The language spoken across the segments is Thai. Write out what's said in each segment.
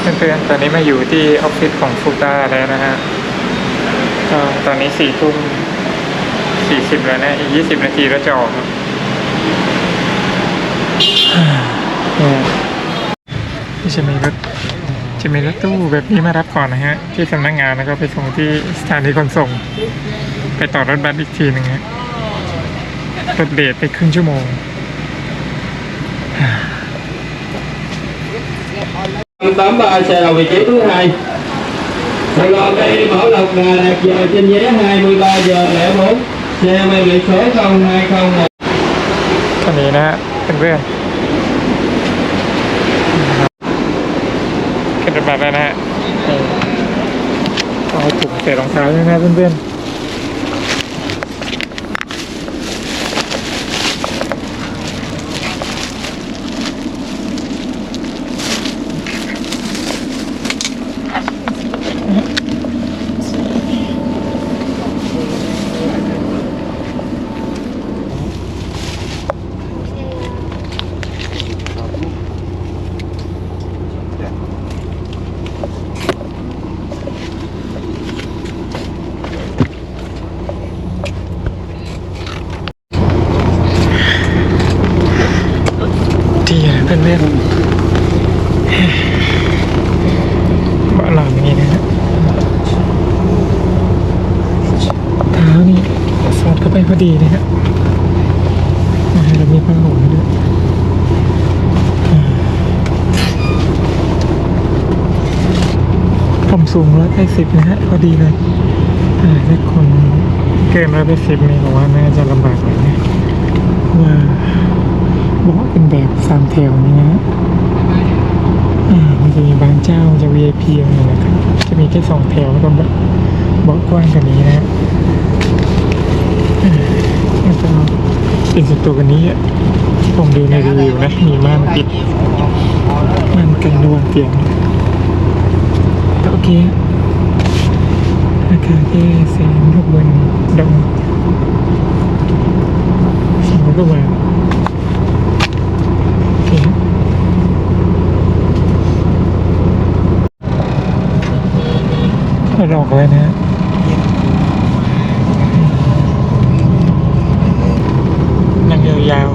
เพื่อนๆ ตอนนี้มาอยู่ที่ออฟฟิศของฟูต้าแล้วนะฮะตอนนี้สี่ทุ่มสี่สิบแล้วนะ อีกยี่สิบนาทีก็จะออกครับเนี่ยจะมีรถจะมีรถตู้แบบนี้มารับก่อนนะฮะ ที่สำนักงานแล้วก็ไปส่งที่สถานีขนส่ง ไปต่อรถบัสอีกทีหนึ่งฮะรถเดทไปครึ่งชั่วโมง bấm vào xe đầu vị trí thứ hai Sài Gòn đây Bảo Lộc là đạt giờ trên vé 23 giờ 04 xe mang biển số 020 คันนี้นะฮะเพื่อนๆขึ้นรถบัสแล้วนะฮะนี่เอาถุงใส่รองเท้าด้วยนะเพื่อนๆ ดีนะฮะเรามีผ้าห่มด้วยผมสูงร้อยแปดสิบนะฮะพอดีเลยอ่าถ้าคนเกินร้อยแปดสิบนี่ผมว่าน่าจะลำบากหน่อยนะว่าบอกว่าเป็นแบบสามแถวนี่นะฮะอ่ามันจะมีบางเจ้าจะ VIP อย่างนี้นะครับจะมีแค่สองแถวแล้วก็บบเบาะกว้างกว่านี้นะฮะอ่าแล้วก็ เป็นส่วนตัวกันนี้อะผมดูในรีวิวนะ มีม่านปิดม่านกันระหว่างเตียงก็โอเคราคาแค่แสนหกหมื่นดองสองกว่าบาทโอเคเราออกเลยนะ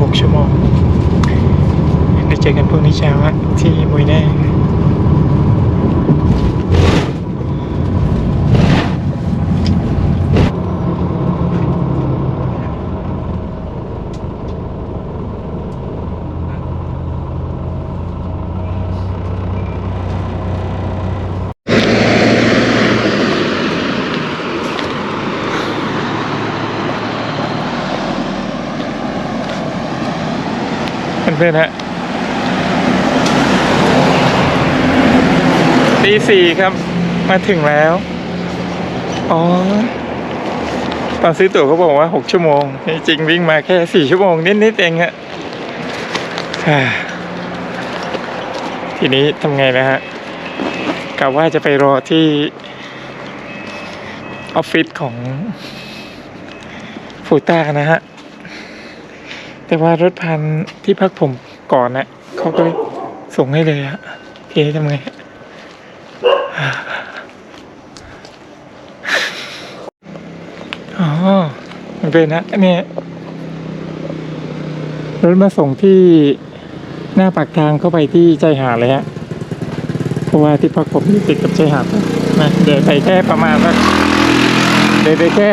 6 ชั่วโมงไปเจอกันพรุ่งนี้เช้าที่มวยแน่ เพื่อนฮะตีสี่ครับ มาถึงแล้ว อ๋อ ตอนซื้อตั๋วเขาบอกว่าหกชั่วโมง จริงวิ่งมาแค่สี่ชั่วโมงนิดๆเองฮะทีนี้ทำไงนะฮะกะว่าจะไปรอที่ออฟฟิศของฟูต้านะฮะ แต่ว่ารถพันที่พักผมก่อนนะเขาก็ส่งให้เลยอะเอ๊ะทำไงอ๋อมันเป็นนะเนี่ยรถมาส่งที่หน้าปากทางเข้าไปที่ใจหาดเลยฮะ เพราะว่าที่พักผมอยู่ติดกับชายหาดนะเดินไปแค่ประมาณสักเดินไปแค่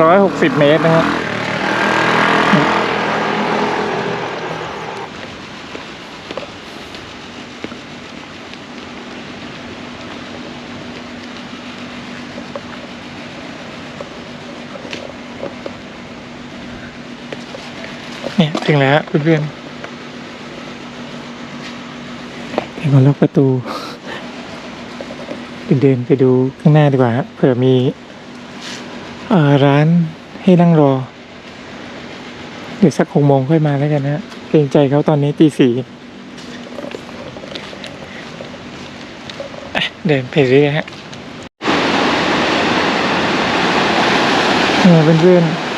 ร้อยหกสิบเมตรนะฮะ เนี่ยถึงแล้วเพื่อนๆเดี๋ยวมาล็อกประตูเดินไปดูข้างหน้าดีกว่าฮะเผื่อมีอร้านให้นั่งรอ เดี๋ยวสักหกโมงค่อยมาแล้วกันนะฮะเกรงใจเขาตอนนี้ตีสี่เดินไปเรื่อยฮะเนี่ยเพื่อนๆ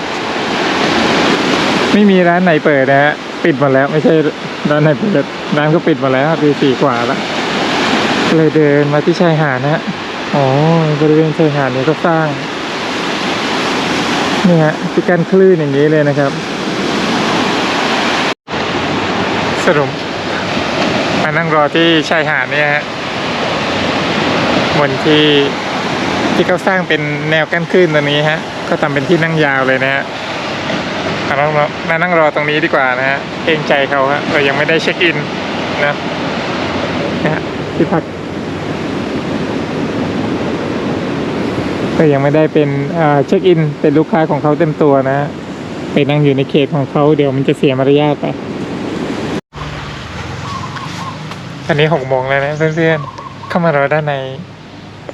ไม่มีร้านไหนเปิดนะฮะปิดหมาแล้ว ไม่ใช่ร้านไหนเปิดร้านก็ปิดหมาแล้วตีสี่กว่าแล้วเลยเดินมาที่ชายหาดนะฮะอ๋อบริเวณชายหาดนี้ก็สร้างนี่ฮะที่กันคลื่นอย่างนี้เลยนะครับ สรุปมานั่งรอที่ชายหาดเนี่ยฮะบนที่ที่เขาสร้างเป็นแนวกั้นคลื่นตรงนี้ฮะ ก็ทำเป็นที่นั่งยาวเลยนะฮะ มานั่งรอมานั่งรอตรงนี้ดีกว่านะฮะเกรงใจเขาฮะเรายังไม่ได้เช็คอินนะนะฮะที่พักก็ยังไม่ได้เป็นเอ่อเช็คอินเป็นลูกค้าของเขาเต็มตัวนะฮะไปนั่งอยู่ในเขตของเขาเดี๋ยวมันจะเสียมารยาทไปอันนี้หกโมงแล้วนะเพื่อนๆเข้ามารอด้านใน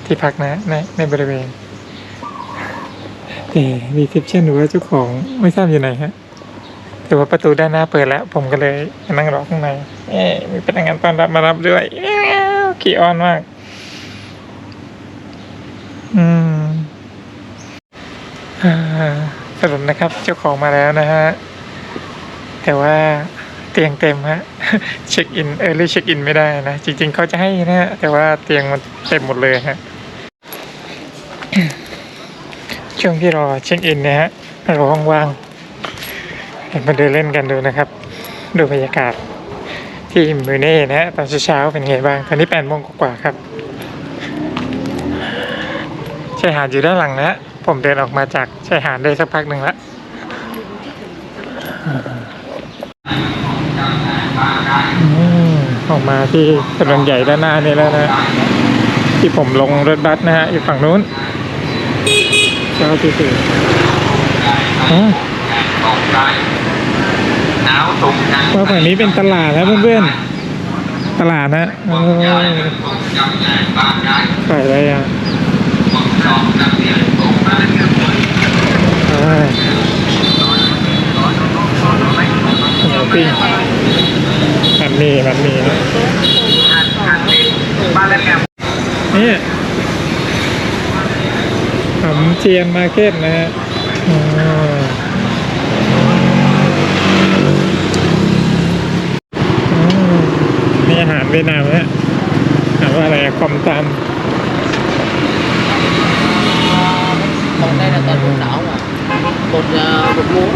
ที่พักนะในในบริเวณ แต่รีเซพชันหรือว่าเจ้าของไม่ทราบอยู่ไหนฮะแต่ว่าประตูด้านหน้าเปิดแล้ว ผมก็เลยนั่งรอข้างในเอ๊มีพนักงานต้อนรับมารับด้วยขี้อ้อนมาก อืมอสรุปนะครับ เจ้าของมาแล้วนะฮะ แต่ว่าเตียงเต็มฮะ เช็คอินเออเรียกเช็คอินไม่ได้นะ จริงๆเขาจะให้นะฮะ แต่ว่าเตียงมันเต็มหมดเลยฮะ ช่วงที่รอเช็คอินเนี่ยฮะรอว่างๆมาเดินเล่นกันดูนะครับ ดูบรรยากาศที่มือเน่นะฮะตอนเช้าๆเป็นไงบ้าง ตอนนี้แปดโมงกว่าครับชายหาดอยู่ด้านหลังนะฮะผมเดินออกมาจากชายหาดได้สักพักหนึ่งละออกมาที่ถนนใหญ่ด้านหน้านี่แล้วนะ ที่ผมลงรถบัสนะฮะอยู่ฝั่งนู้น เช้าที่สี่อ๋อหนาวตรงกันว่าฝั่งนี้เป็นตลาดนะเพื่อนๆ ตลาดนะโอ้ยจำแรงบ้านได้ขายอะไรอะบอกจองนักเรียนตรงมาเงินหมดอ่าขนมปิ้งมันมีมันมีนะ ทางนี้บ้านแล้วแก นี่ขนม เทียนมาร์เก็ตนะฮะอ๋ออ๋อนี่อาหารเวียดนามนะถามว่าอะไรอะคอมตัน còn đây là tên bột đảo mà bột uh, bột múa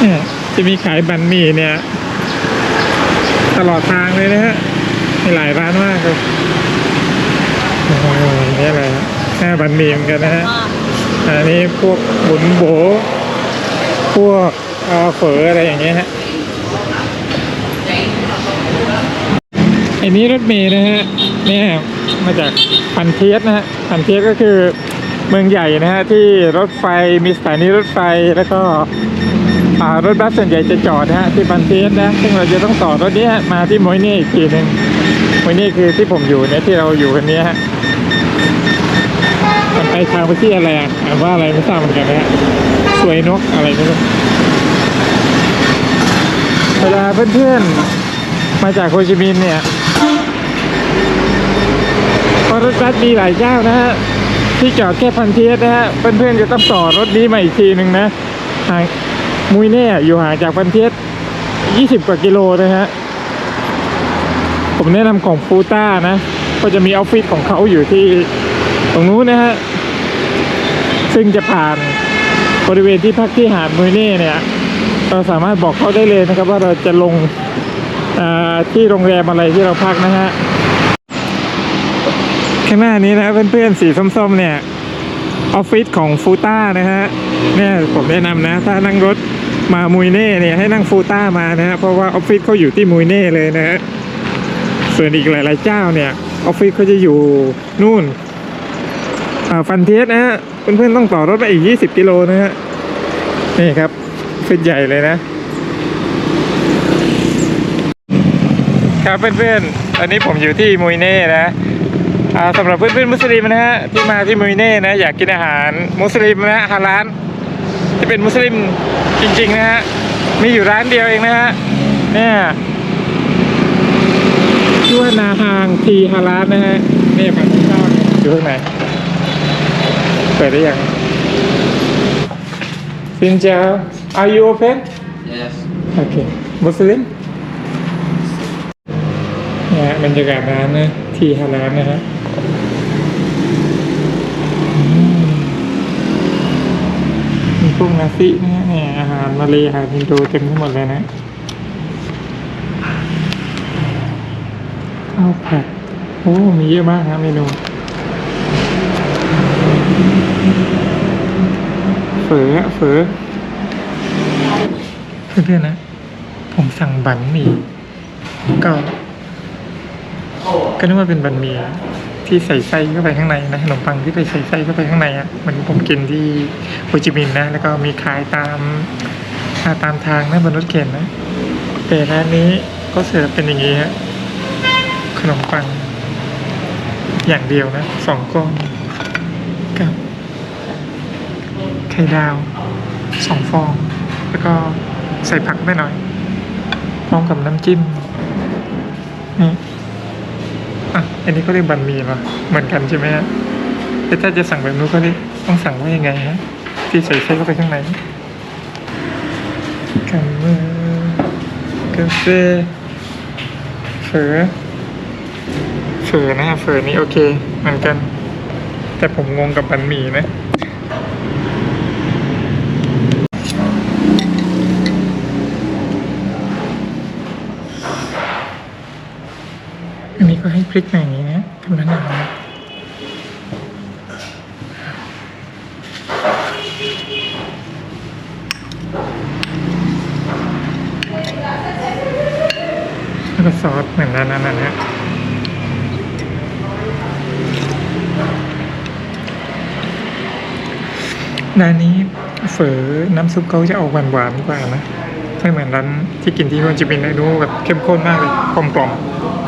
เนี่ยจะมีขายบันหมี่เนี่ย ตลอดทางเลยนะฮะ มีหลายร้านมากครับโอ้โหนี่อะไรฮะแค่บันหมี่เหมือนกันนะฮะ อันนี้พวกหมุนโบ พวกเอ่อเฝออะไรอย่างเงี้ยฮะอันนี้รถเมล์นะฮะเนี่ยมาจากพันเทียสนะฮะพันเทียสก็คือเมืองใหญ่นะฮะที่รถไฟมีสถานีรถไฟแล้วก็อ่ารถบัสส่วนใหญ่จะจอดนะฮะที่ปันเทียสนะซึ่งเราจะต้องต่อรถเนี้ยมาที่มอยเน่อีกทีหนึ่ง มอยเน่คือที่ผมอยู่เนี่ยที่เราอยู่กันเนี้ยฮะมันไปทางไปที่อะไรอะอ่านว่าอะไรไม่ทราบเหมือนกันนะฮะสวยนกอะไรไม่รู้เวลาเพื่อนๆ มาจากโฮจิมินเนี่ยพราะรถบัสมีหลายเจ้านะฮะที่จอดแค่พันเทียสนะฮะเพื่อนๆจะต้องต่อรถนี้มาอีกทีหนึ่งนะห่างมุยเน่อยู่ห่างจากพันเทส20กว่ากิโลนะฮะ ผมแนะนำของฟูต้านะ ก็จะมีออฟฟิศของเขาอยู่ที่ตรงนู้นนะฮะ ซึ่งจะผ่านบริเวณที่พักที่หาดมุยเน่เนี่ย เราสามารถบอกเขาได้เลยนะครับ ว่าเราจะลงที่โรงแรมอะไรที่เราพักนะฮะข้างหน้านี้นะเพื่อนๆสีส้มๆเนี่ยออฟฟิศของฟูต้านะฮะเนี่ยผมแนะนำนะ ถ้านั่งรถมามุยเน่เนี่ยให้นั่งฟูต้ามานะฮะเพราะว่าออฟฟิศเขาอยู่ที่มุยเน่เลยนะฮะ ส่วนอีกหลาย ๆ เจ้าเนี่ยออฟฟิศเขาจะอยู่นู่นฟันเทสนะฮะเพื่อนๆต้องต่อรถไปอีก 20 กิโลนะฮะนี่ครับออฟฟิศใหญ่เลยนะ ครับเพื่อนๆตอนนี้ผมอยู่ที่มุยเน่นะสำหรับเพื่อนๆมุสลิมนะฮะที่มาที่มุยเน่นะอยากกินอาหารมุสลิมนะฮาลานที่เป็นมุสลิมจริงๆนะฮะมีอยู่ร้านเดียวเองนะฮะเนี่ย ชื่อว่านาฮางทีฮาลานนะฮะเนี่ยฝั่งที่เก้าเนี่ยอยู่ข้างในเปิดได้ยัง Xin chào. Are you open? Yes. Okay. Muslim? เนี่ยบรรยากาศร้านนะที่ฮาร้านนะฮะอืมมีพวกนาซินะฮะเนี่ยอาหารมาเลยอาหารอินโดเต็มไปหมดเลยนะ ข้าวผัดโอ้มีเยอะมากครับเมนูเฝออะเฝอเพื่อนๆนะ ผมสั่งบันหมี่ก็ก็นึกว่าเป็นบันหมี่ที่ใส่ไส้เข้าไปข้างในนะขนมปังที่ไปใส่ไส้เข้าไปข้างในอะเหมือนผมกินที่โฮจิมินห์นะ แล้วก็มีขายตามตามทางนะบนรถเข็นนะแต่ร้านนี้ก็เสิร์ฟเป็นอย่างนี้ฮะ ขนมปัง อย่างเดียวนะสองก้อนกับไข่ดาวสองฟอง แล้วก็ใส่ผักไม่หน่อย พร้อมกับน้ำจิ้มนี่อะอันนี้ก็เรียกบันหมี่เหรอเหมือนกันใช่ไหมฮะแต่ถ้าจะสั่งแบบนู้นก็เรียกต้องสั่งว่ายังไงฮะที่ใส่ไส้เข้าไปข้างในกันเมื่อกาแฟเฝอ เฝอนะเฝอนี่โอเคเหมือนกัน แต่ผมงงกับบันหมี่นะอันนี้ก็ให้พริกมาอยนี้นะทำมะนาวนะแล้วก็ซอสเหมือนกันนั่นนะฮะ ร้านนี้เฝอน้ำซุปเขาจะออกหวานๆกว่านะไม่เหมือนร้านที่กินที่โฮจิมินห์เลยดูแบบเข้มข้นมากเลยกลมๆ